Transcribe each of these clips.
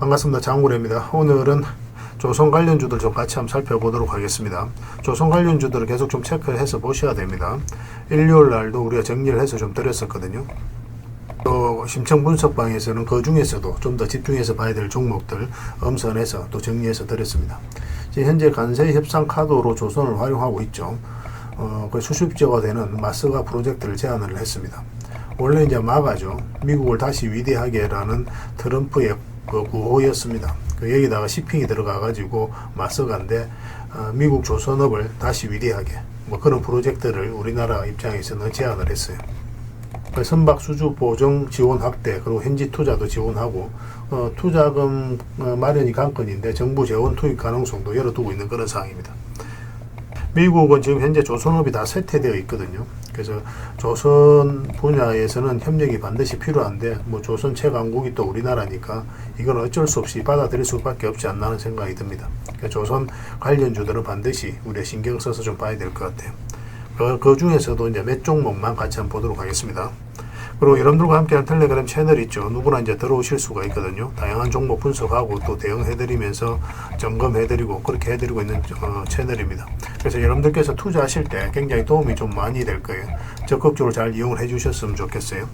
반갑습니다. 장구래입니다. 오늘은 조선 관련주들 좀 같이 한번 살펴보도록 하겠습니다. 조선 관련주들을 계속 좀 체크해서 보셔야 됩니다. 일요일 날도 우리가 정리를 해서 좀 드렸었거든요. 또 심층 분석방에서는 그 중에서도 좀 더 집중해서 봐야 될 종목들 엄선해서 또 정리해서 드렸습니다. 지금 현재 관세 협상 카드로 조선을 활용하고 있죠. 어, 그 수십조가 되는 마스가 프로젝트를 제안을 했습니다. 원래 이제 마가죠. 미국을 다시 위대하게라는 트럼프의 그 구호였습니다. 그 여기다가 시핑이 들어가가지고 마스가인데 어, 미국 조선업을 다시 위대하게 뭐 그런 프로젝트를 우리나라 입장에서는 제안을 했어요. 그 선박 수주 보정 지원 확대 그리고 현지 투자도 지원하고 어, 투자금 어, 마련이 관건인데 정부 재원 투입 가능성도 열어두고 있는 그런 상황입니다. 미국은 지금 현재 조선업이 다 쇠퇴되어 있거든요. 그래서 조선 분야에서는 협력이 반드시 필요한데 뭐 조선 최강국이 또 우리나라니까 이건 어쩔 수 없이 받아들일 수밖에 없지 않나 하는 생각이 듭니다. 그러니까 조선 관련주들은 반드시 우리가 신경 써서 좀 봐야 될 것 같아요. 그, 그 중에서도 이제 몇 종목만 같이 한번 보도록 하겠습니다. 그리고 여러분들과 함께한 텔레그램 채널 있죠. 누구나 이제 들어오실 수가 있거든요. 다양한 종목 분석하고 또 대응해드리면서 점검해드리고 그렇게 해드리고 있는 어, 채널입니다. 그래서 여러분들께서 투자하실 때 굉장히 도움이 좀 많이 될 거예요. 적극적으로 잘 이용을 해주셨으면 좋겠어요.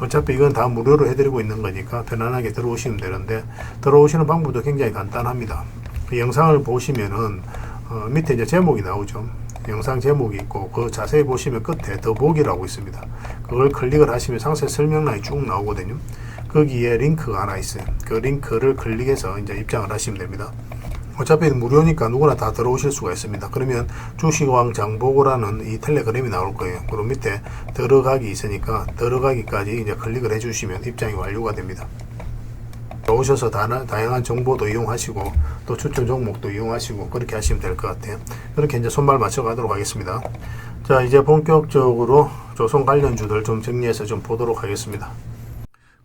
어차피 이건 다 무료로 해드리고 있는 거니까 편안하게 들어오시면 되는데 들어오시는 방법도 굉장히 간단합니다. 그 영상을 보시면은 어, 밑에 이제 제목이 나오죠. 영상 제목이 있고 그 자세히 보시면 끝에 더보기라고 있습니다. 그걸 클릭을 하시면 상세 설명란이 쭉 나오거든요. 거기에 링크가 하나 있어요. 그 링크를 클릭해서 이제 입장을 하시면 됩니다. 어차피 무료니까 누구나 다 들어오실 수가 있습니다. 그러면 주식왕 장보고라는 이 텔레그램이 나올 거예요. 그리고 밑에 들어가기 있으니까 들어가기까지 이제 클릭을 해주시면 입장이 완료가 됩니다. 오셔서 다양한 정보도 이용하시고 또 추천 종목도 이용하시고 그렇게 하시면 될 것 같아요. 그렇게 이제 손발 맞춰 가도록 하겠습니다. 자 이제 본격적으로 조선 관련주들 좀 정리해서 좀 보도록 하겠습니다.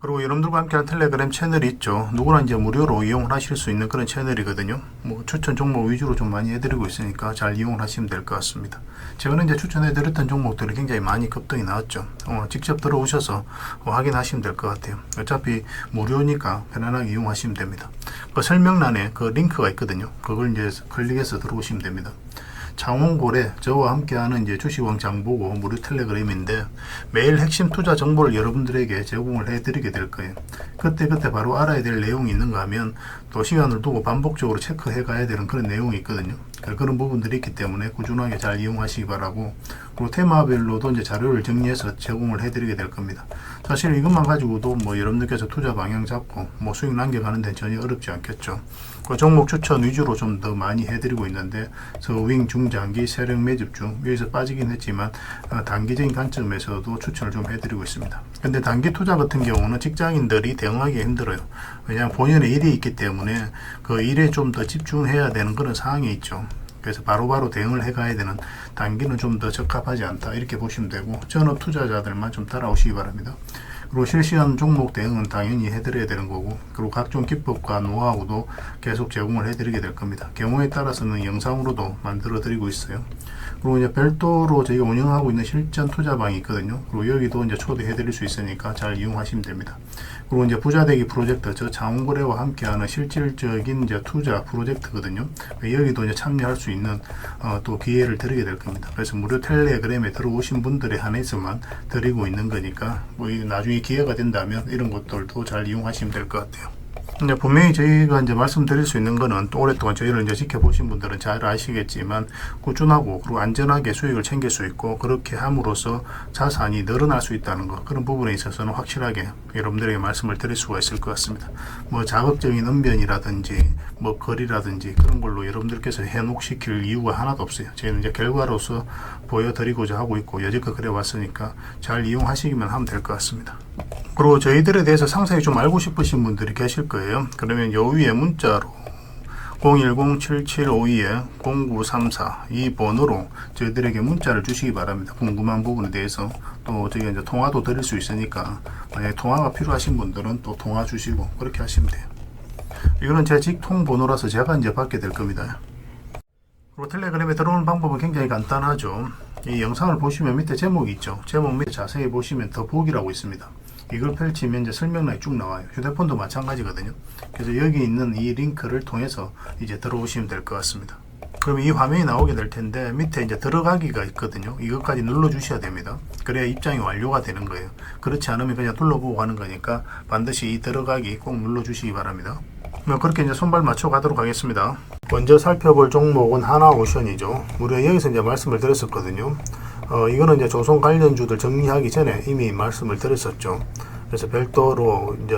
그리고 여러분들과 함께한 텔레그램 채널이 있죠. 누구나 이제 무료로 이용을 하실 수 있는 그런 채널이거든요. 뭐 추천 종목 위주로 좀 많이 해드리고 있으니까 잘 이용을 하시면 될 것 같습니다. 최근에 이제 추천해드렸던 종목들이 굉장히 많이 급등이 나왔죠. 어, 직접 들어오셔서 어, 확인하시면 될 것 같아요. 어차피 무료니까 편안하게 이용하시면 됩니다. 그 설명란에 그 링크가 있거든요. 그걸 이제 클릭해서 들어오시면 됩니다. 창원고래 저와 함께하는 이제 주식왕 장보고 무료 텔레그램인데 매일 핵심 투자 정보를 여러분들에게 제공을 해드리게 될 거예요. 그때 그때 바로 알아야 될 내용이 있는가 하면 또 시간을 두고 반복적으로 체크해 가야 되는 그런 내용이 있거든요. 그런 부분들이 있기 때문에 꾸준하게 잘 이용하시기 바라고 그리고 테마별로도 이제 자료를 정리해서 제공을 해드리게 될 겁니다. 사실 이것만 가지고도 뭐 여러분들께서 투자 방향 잡고 뭐 수익 남겨가는 데는 전혀 어렵지 않겠죠. 그 종목 추천 위주로 좀 더 많이 해드리고 있는데 서윙 중장기 세력 매집 중 여기서 빠지긴 했지만 어, 단기적인 관점에서도 추천을 좀 해드리고 있습니다. 근데 단기 투자 같은 경우는 직장인들이 대응하기 힘들어요. 왜냐하면 본연의 일이 있기 때문에 그 일에 좀 더 집중해야 되는 그런 상황이 있죠. 그래서 바로 바로 대응을 해가야 되는 단기는 좀 더 적합하지 않다 이렇게 보시면 되고 전업 투자자들만 좀 따라오시기 바랍니다. 그리고 실시간 종목 대응은 당연히 해드려야 되는 거고 그리고 각종 기법과 노하우도 계속 제공을 해드리게 될 겁니다. 경우에 따라서는 영상으로도 만들어 드리고 있어요. 그리고 이제 별도로 저희가 운영하고 있는 실전 투자방이 있거든요. 그리고 여기도 이제 초대해 드릴 수 있으니까 잘 이용하시면 됩니다. 그리고 이제 부자되기 프로젝트, 저 장원거래와 함께하는 실질적인 이제 투자 프로젝트거든요. 여기도 이제 참여할 수 있는 어, 또 기회를 드리게 될 겁니다. 그래서 무료 텔레그램에 들어오신 분들에 한해서만 드리고 있는 거니까 뭐 나중에 기회가 된다면 이런 것들도 잘 이용하시면 될 것 같아요. 이제 분명히 저희가 이제 말씀드릴 수 있는 거는 또 오랫동안 저희를 이제 지켜보신 분들은 잘 아시겠지만 꾸준하고 그리고 안전하게 수익을 챙길 수 있고 그렇게 함으로써 자산이 늘어날 수 있다는 것 그런 부분에 있어서는 확실하게 여러분들에게 말씀을 드릴 수가 있을 것 같습니다. 뭐 자극적인 언변이라든지 뭐 거리라든지 그런 걸로 여러분들께서 현혹시킬 이유가 하나도 없어요. 저희는 이제 결과로서 보여드리고자 하고 있고 여지껏 그래 왔으니까 잘 이용하시기만 하면 될 것 같습니다. 그리고 저희들에 대해서 상세히 좀 알고 싶으신 분들이 계실 거예요. 그러면 요 위에 문자로 010-7752-0934 이 번호로 저희들에게 문자를 주시기 바랍니다. 궁금한 부분에 대해서 또 저희가 이제 통화도 드릴 수 있으니까 만약에 통화가 필요하신 분들은 또 통화 주시고 그렇게 하시면 돼요. 이거는 제 직통 번호라서 제가 이제 받게 될 겁니다. 그리고 텔레그램에 들어오는 방법은 굉장히 간단하죠. 이 영상을 보시면 밑에 제목이 있죠. 제목 밑에 자세히 보시면 더 보기라고 있습니다. 이걸 펼치면 이제 설명란이 쭉 나와요. 휴대폰도 마찬가지거든요. 그래서 여기 있는 이 링크를 통해서 이제 들어오시면 될 것 같습니다. 그럼 이 화면이 나오게 될 텐데 밑에 이제 들어가기가 있거든요. 이것까지 눌러 주셔야 됩니다. 그래야 입장이 완료가 되는 거예요. 그렇지 않으면 그냥 둘러보고 가는 거니까 반드시 이 들어가기 꼭 눌러 주시기 바랍니다. 뭐 그렇게 이제 손발 맞춰 가도록 하겠습니다. 먼저 살펴볼 종목은 하나오션이죠. 우리가 여기서 이제 말씀을 드렸었거든요. 어, 이거는 이제 조선 관련주들 정리하기 전에 이미 말씀을 드렸었죠. 그래서 별도로 이제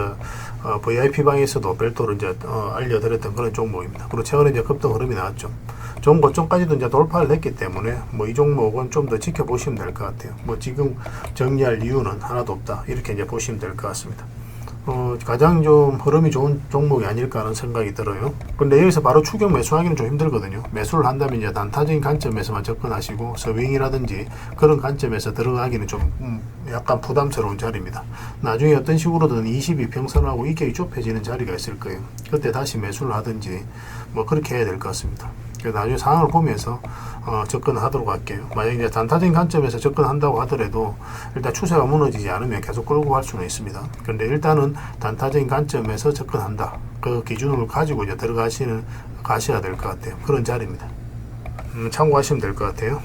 어, VIP 방에서도 별도로 이제 어, 알려드렸던 그런 종목입니다. 그리고 최근에 이제 급등 흐름이 나왔죠. 좋은 고점까지도 이제 돌파를 했기 때문에 뭐 이 종목은 좀 더 지켜보시면 될 것 같아요. 뭐 지금 정리할 이유는 하나도 없다. 이렇게 이제 보시면 될 것 같습니다. 어, 가장 좀 흐름이 좋은 종목이 아닐까 하는 생각이 들어요. 근데 여기서 바로 추격 매수하기는 좀 힘들거든요. 매수를 한다면 이제 단타적인 관점에서만 접근하시고 서윙이라든지 그런 관점에서 들어가기는 좀 음, 약간 부담스러운 자리입니다. 나중에 어떤 식으로든 22평선하고 이격이 좁혀지는 자리가 있을 거예요. 그때 다시 매수를 하든지 뭐 그렇게 해야 될 것 같습니다. 나중에 상황을 보면서 어, 접근하도록 할게요. 만약 이제 단타적인 관점에서 접근한다고 하더라도 일단 추세가 무너지지 않으면 계속 끌고 갈 수는 있습니다. 그런데 일단은 단타적인 관점에서 접근한다. 그 기준을 가지고 이제 들어가시는 가셔야 될 것 같아요. 그런 자리입니다. 음, 참고하시면 될 것 같아요.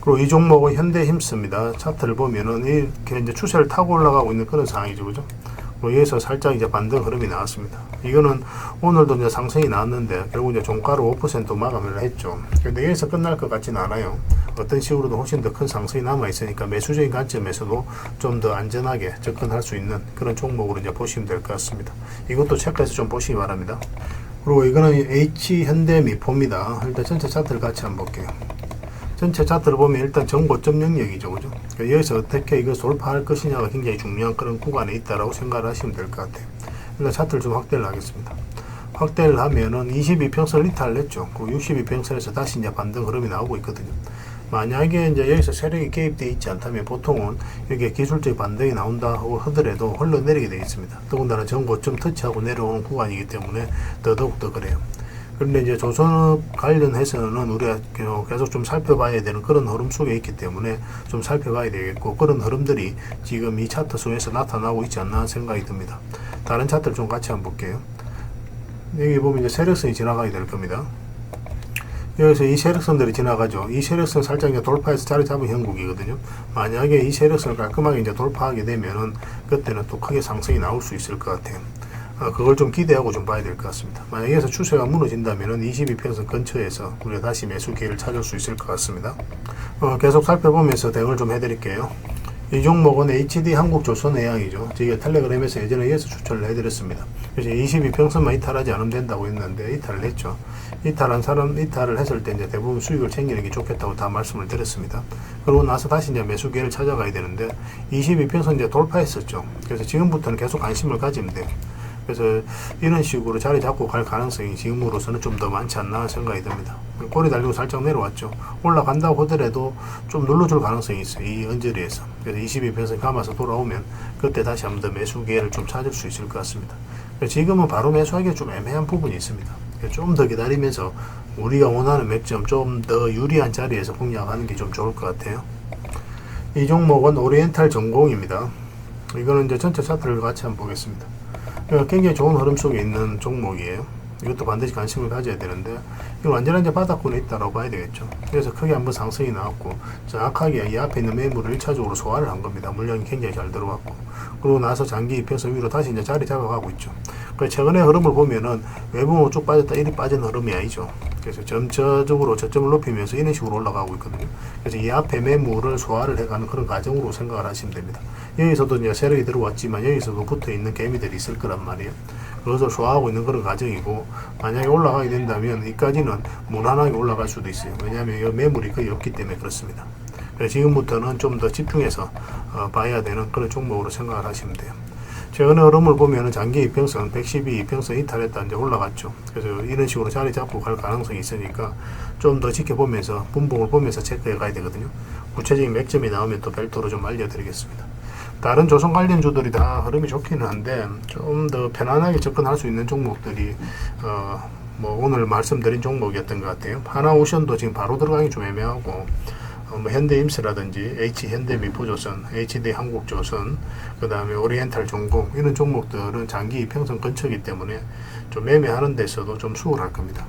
그리고 이 종목은 현대힘스입니다. 차트를 보면은 이렇게 이제 추세를 타고 올라가고 있는 그런 상황이죠, 그죠? 뭐 여기서 살짝 이제 반등 흐름이 나왔습니다. 이거는 오늘도 이제 상승이 나왔는데 결국 이제 종가로 5% 마감을 했죠. 근데 여기서 끝날 것 같지는 않아요. 어떤 식으로도 훨씬 더 큰 상승이 남아 있으니까 매수적인 관점에서도 좀 더 안전하게 접근할 수 있는 그런 종목으로 이제 보시면 될 것 같습니다. 이것도 체크해서 좀 보시기 바랍니다. 그리고 이거는 H 현대 미포입니다. 일단 전체 차트를 같이 한번 볼게요. 전체 차트를 보면 일단 정고점 영역이죠, 그죠? 그러니까 여기서 어떻게 이걸 돌파할 것이냐가 굉장히 중요한 그런 구간에 있다라고 생각을 하시면 될 것 같아요. 일단 차트를 좀 확대를 하겠습니다. 확대를 하면은 22평선 리탈을 했죠. 그 62평선에서 다시 이제 반등 흐름이 나오고 있거든요. 만약에 이제 여기서 세력이 개입되어 있지 않다면 보통은 이렇게 기술적 반등이 나온다고 하더라도 흘러내리게 되어 있습니다. 더군다나 정고점 터치하고 내려오는 구간이기 때문에 더더욱 더 그래요. 그런데 이제 조선업 관련해서는 우리가 계속 좀 살펴봐야 되는 그런 흐름 속에 있기 때문에 좀 살펴봐야 되겠고 그런 흐름들이 지금 이 차트 속에서 나타나고 있지 않나 생각이 듭니다. 다른 차트를 좀 같이 한번 볼게요. 여기 보면 이제 세력선이 지나가게 될 겁니다. 여기서 이 세력선들이 지나가죠. 이 세력선 살짝 이제 돌파해서 자리 잡은 형국이거든요. 만약에 이 세력선을 깔끔하게 이제 돌파하게 되면은 그때는 또 크게 상승이 나올 수 있을 것 같아요. 어, 그걸 좀 기대하고 좀 봐야 될 것 같습니다. 만약에 여기서 추세가 무너진다면은 22평선 근처에서 우리가 다시 매수 기회를 찾을 수 있을 것 같습니다. 어, 계속 살펴보면서 대응을 좀 해드릴게요. 이 종목은 HD 한국조선해양이죠. 저희가 텔레그램에서 예전에 이어서 추천을 해드렸습니다. 그래서 22평선만 이탈하지 않으면 된다고 했는데 이탈을 했죠. 이탈한 사람 이탈을 했을 때 이제 대부분 수익을 챙기는 게 좋겠다고 다 말씀을 드렸습니다. 그러고 나서 다시 이제 매수 기회를 찾아가야 되는데 22평선 이제 돌파했었죠. 그래서 지금부터는 계속 관심을 가지면 돼요. 그래서 이런 식으로 자리 잡고 갈 가능성이 지금으로서는 좀 더 많지 않나 생각이 듭니다. 꼬리 달리고 살짝 내려왔죠. 올라간다고 하더라도 좀 눌러줄 가능성이 있어요. 이 언저리에서. 그래서 22평선 감아서 돌아오면 그때 다시 한번 더 매수 기회를 좀 찾을 수 있을 것 같습니다. 지금은 바로 매수하기가 좀 애매한 부분이 있습니다. 좀 더 기다리면서 우리가 원하는 맥점 좀 더 유리한 자리에서 공략하는 게 좀 좋을 것 같아요. 이 종목은 오리엔탈 전공입니다. 이거는 이제 전체 차트를 같이 한번 보겠습니다. 굉장히 좋은 흐름 속에 있는 종목이에요. 이것도 반드시 관심을 가져야 되는데 이건 완전한 이제 바닥권에 있다고 봐야 되겠죠. 그래서 크게 한번 상승이 나왔고 정확하게 이 앞에 있는 매물을 1차적으로 소화를 한 겁니다. 물량이 굉장히 잘 들어왔고 그러고 나서 장기 입혀서 위로 다시 이제 자리 잡아가고 있죠. 그 최근의 흐름을 보면은 외부로 쭉 빠졌다 이리 빠진 흐름이 아니죠. 그래서 점차적으로 저점을 높이면서 이런 식으로 올라가고 있거든요. 그래서 이 앞에 매물을 소화를 해가는 그런 과정으로 생각을 하시면 됩니다. 여기서도 세력이 들어왔지만 여기서도 붙어 있는 개미들이 있을 거란 말이에요. 그것을 소화하고 있는 그런 과정이고 만약에 올라가게 된다면 이까지는 무난하게 올라갈 수도 있어요. 왜냐하면 이 매물이 거의 없기 때문에 그렇습니다. 그래서 지금부터는 좀 더 집중해서 어, 봐야 되는 그런 종목으로 생각을 하시면 돼요. 최근의 흐름을 보면 장기 이평선 112 이평선 이탈했다 이제 올라갔죠. 그래서 이런 식으로 자리 잡고 갈 가능성이 있으니까 좀 더 지켜보면서 분봉을 보면서 체크해 가야 되거든요. 구체적인 맥점이 나오면 또 별도로 좀 알려드리겠습니다. 다른 조선 관련주들이 다 흐름이 좋기는 한데 좀 더 편안하게 접근할 수 있는 종목들이 어 뭐 오늘 말씀드린 종목이었던 것 같아요. 하나오션도 지금 바로 들어가기 좀 애매하고 어, 뭐 현대임스라든지 H 현대미포조선, HD 한국조선, 그 다음에 오리엔탈 종공 이런 종목들은 장기 이평선 근처이기 때문에 좀 매매하는 데서도 좀 수월할 겁니다.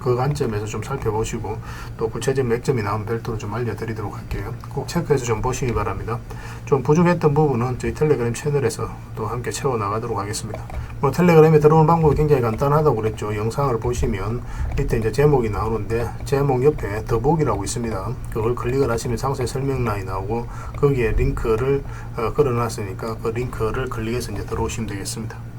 그 관점에서 좀 살펴보시고 또 구체적 맥점이 나오면 별도로 좀 알려드리도록 할게요. 꼭 체크해서 좀 보시기 바랍니다. 좀 부족했던 부분은 저희 텔레그램 채널에서 또 함께 채워 나가도록 하겠습니다. 뭐 텔레그램에 들어오는 방법이 굉장히 간단하다고 그랬죠. 영상을 보시면 밑에 이제 제목이 나오는데 제목 옆에 더보기라고 있습니다. 그걸 클릭을 하시면 상세 설명란이 나오고 거기에 링크를 어, 걸어놨으니까 그 링크를 클릭해서 이제 들어오시면 되겠습니다.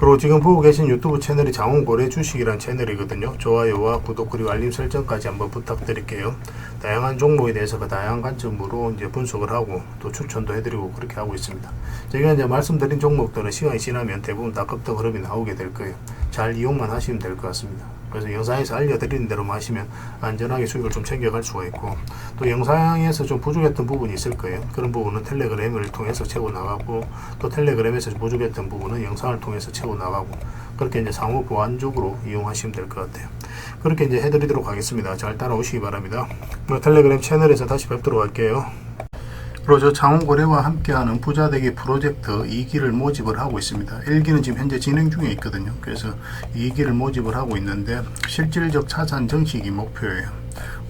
그리고 지금 보고 계신 유튜브 채널이 장원고래 주식이란 채널이거든요. 좋아요와 구독 그리고 알림 설정까지 한번 부탁드릴게요. 다양한 종목에 대해서 그 다양한 관점으로 이제 분석을 하고 또 추천도 해드리고 그렇게 하고 있습니다. 제가 이제 말씀드린 종목들은 시간이 지나면 대부분 다 급등 흐름이 나오게 될 거예요. 잘 이용만 하시면 될 것 같습니다. 그래서 영상에서 알려드리는 대로만 하시면 안전하게 수익을 좀 챙겨갈 수가 있고 또 영상에서 좀 부족했던 부분이 있을 거예요. 그런 부분은 텔레그램을 통해서 채워 나가고 또 텔레그램에서 부족했던 부분은 영상을 통해서 채워 나가고 그렇게 이제 상호 보완적으로 이용하시면 될 것 같아요. 그렇게 이제 해드리도록 하겠습니다. 잘 따라오시기 바랍니다. 뭐 텔레그램 채널에서 다시 뵙도록 할게요. 그리고 저 창원고래와 함께하는 부자되기 프로젝트 2기를 모집을 하고 있습니다. 1기는 지금 현재 진행 중에 있거든요. 그래서 2기를 모집을 하고 있는데 실질적 자산 정식이 목표예요.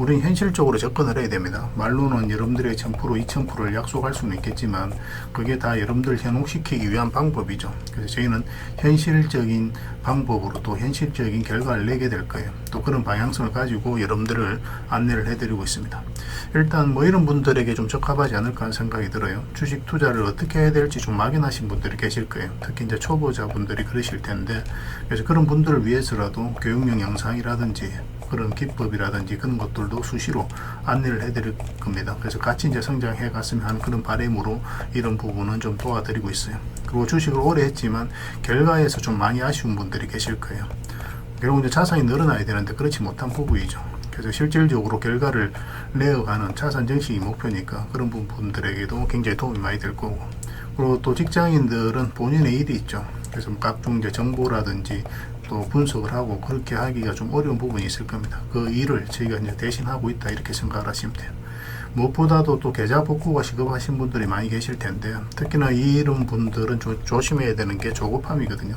우리는 현실적으로 접근을 해야 됩니다. 말로는 여러분들의 1000% 2000%를 약속할 수는 있겠지만 그게 다 여러분들 현혹시키기 위한 방법이죠. 그래서 저희는 현실적인 방법으로 또 현실적인 결과를 내게 될 거예요. 또 그런 방향성을 가지고 여러분들을 안내를 해드리고 있습니다. 일단 뭐 이런 분들에게 좀 적합하지 않을까 하는 생각이 들어요. 주식 투자를 어떻게 해야 될지 좀 막연하신 분들이 계실 거예요. 특히 이제 초보자분들이 그러실 텐데 그래서 그런 분들을 위해서라도 교육용 영상이라든지 그런 기법이라든지 그런 것들도 수시로 안내를 해드릴 겁니다. 그래서 같이 이제 성장해 갔으면 하는 그런 바람으로 이런 부분은 좀 도와드리고 있어요. 그리고 주식을 오래 했지만 결과에서 좀 많이 아쉬운 분들이 계실 거예요. 결국 이제 자산이 늘어나야 되는데 그렇지 못한 부분이죠. 그래서 실질적으로 결과를 내어가는 자산 정식이 목표니까 그런 부분들에게도 굉장히 도움이 많이 될 거고 그리고 또 직장인들은 본인의 일이 있죠. 그래서 뭐 각종 이제 정보라든지 또 분석을 하고 그렇게 하기가 좀 어려운 부분이 있을 겁니다. 그 일을 저희가 이제 대신하고 있다 이렇게 생각을 하시면 돼요. 무엇보다도 또 계좌 복구가 시급하신 분들이 많이 계실 텐데 특히나 이런 분들은 조, 조심해야 되는 게 조급함이거든요.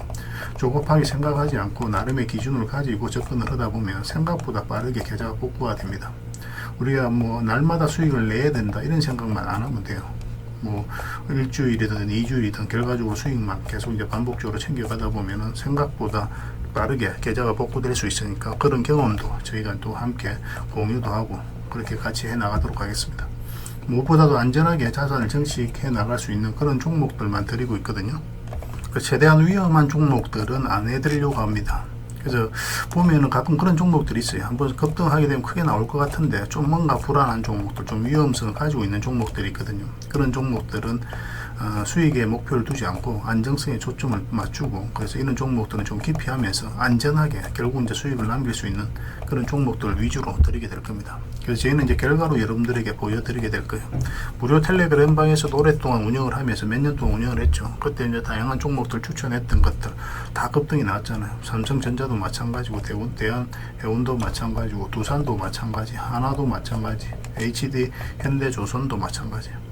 조급하게 생각하지 않고 나름의 기준을 가지고 접근을 하다 보면 생각보다 빠르게 계좌가 복구가 됩니다. 우리가 뭐 날마다 수익을 내야 된다 이런 생각만 안 하면 돼요. 뭐 일주일이든 이주일이든 결과적으로 수익만 계속 이제 반복적으로 챙겨가다 보면은 생각보다 빠르게 계좌가 복구될 수 있으니까 그런 경험도 저희가 또 함께 공유도 하고 그렇게 같이 해 나가도록 하겠습니다. 무엇보다도 안전하게 자산을 정식해 나갈 수 있는 그런 종목들만 드리고 있거든요. 그 최대한 위험한 종목들은 안 해드리려고 합니다. 그래서 보면은 가끔 그런 종목들이 있어요. 한번 급등하게 되면 크게 나올 것 같은데 좀 뭔가 불안한 종목들, 좀 위험성을 가지고 있는 종목들이 있거든요. 그런 종목들은 어, 수익에 목표를 두지 않고 안정성에 초점을 맞추고 그래서 이런 종목들은 좀 깊이 하면서 안전하게 결국 이제 수익을 남길 수 있는 그런 종목들을 위주로 드리게 될 겁니다. 그래서 저희는 이제 결과로 여러분들에게 보여드리게 될 거예요. 무료 텔레그램 방에서도 오랫동안 운영을 하면서 몇 년 동안 운영을 했죠. 그때 이제 다양한 종목들 추천했던 것들 다 급등이 나왔잖아요. 삼성전자도 마찬가지고 대운, 대한 해운도 마찬가지고 두산도 마찬가지, 하나도 마찬가지, HD 현대조선도 마찬가지예요.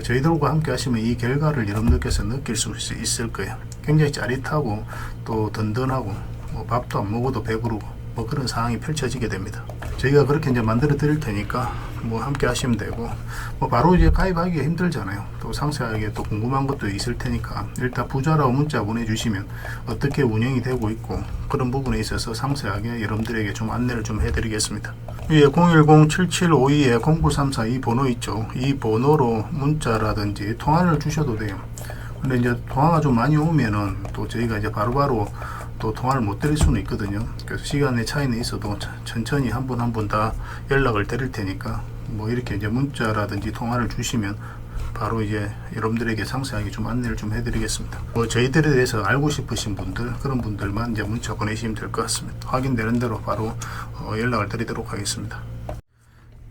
그러니까 저희들과 함께 하시면 이 결과를 여러분들께서 느낄 수 있- 있을 거예요. 굉장히 짜릿하고 또 든든하고 뭐 밥도 안 먹어도 배부르고 뭐 그런 상황이 펼쳐지게 됩니다. 저희가 그렇게 이제 만들어 드릴 테니까 뭐 함께 하시면 되고 뭐 바로 이제 가입하기가 힘들잖아요. 또 상세하게 또 궁금한 것도 있을 테니까 일단 부자라고 문자 보내주시면 어떻게 운영이 되고 있고 그런 부분에 있어서 상세하게 여러분들에게 좀 안내를 좀 해드리겠습니다. 위에 010-7752-0934 이 번호 있죠. 이 번호로 문자라든지 통화를 주셔도 돼요. 근데 이제 통화가 좀 많이 오면은 또 저희가 이제 바로바로 또 통화를 못 드릴 수는 있거든요. 그래서 시간의 차이는 있어도 천- 천천히 한 분 한 분 다 연락을 드릴 테니까 뭐 이렇게 이제 문자라든지 통화를 주시면 바로 이제 여러분들에게 상세하게 좀 안내를 좀 해드리겠습니다. 뭐 저희들에 대해서 알고 싶으신 분들 그런 분들만 이제 문자 보내시면 될 것 같습니다. 확인되는 대로 바로 어, 연락을 드리도록 하겠습니다.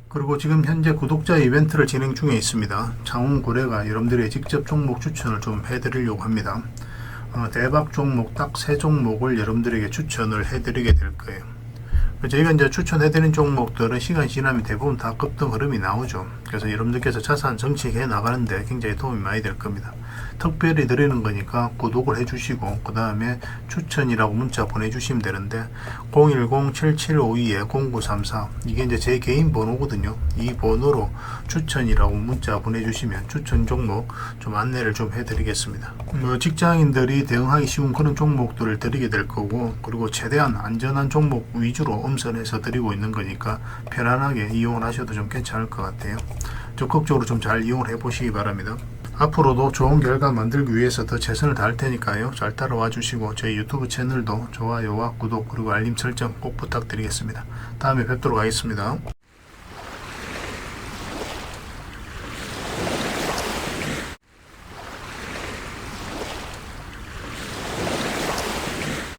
그리고 지금 현재 구독자 이벤트를 진행 중에 있습니다. 창원고래가 여러분들의 직접 종목 추천을 좀 해드리려고 합니다. 어, 대박 종목 딱 세 종목을 여러분들에게 추천을 해드리게 될 거예요. 저희가 이제 추천해드린 종목들은 시간이 지나면 대부분 다 급등 흐름이 나오죠. 그래서 여러분들께서 자산 정책해 나가는데 굉장히 도움이 많이 될 겁니다. 특별히 드리는 거니까 구독을 해주시고 그 다음에 추천이라고 문자 보내주시면 되는데 010-7752-0934 이게 이제 제 개인 번호거든요. 이 번호로 추천이라고 문자 보내주시면 추천 종목 좀 안내를 좀 해드리겠습니다. 뭐 직장인들이 대응하기 쉬운 그런 종목들을 드리게 될 거고 그리고 최대한 안전한 종목 위주로 음선해서 드리고 있는 거니까 편안하게 이용을 하셔도 좀 괜찮을 것 같아요. 적극적으로 좀 잘 이용을 해 보시기 바랍니다. 앞으로도 좋은 결과 만들기 위해서 더 최선을 다할 테니까요. 잘 따라와 주시고 저희 유튜브 채널도 좋아요와 구독 그리고 알림 설정 꼭 부탁드리겠습니다. 다음에 뵙도록 하겠습니다.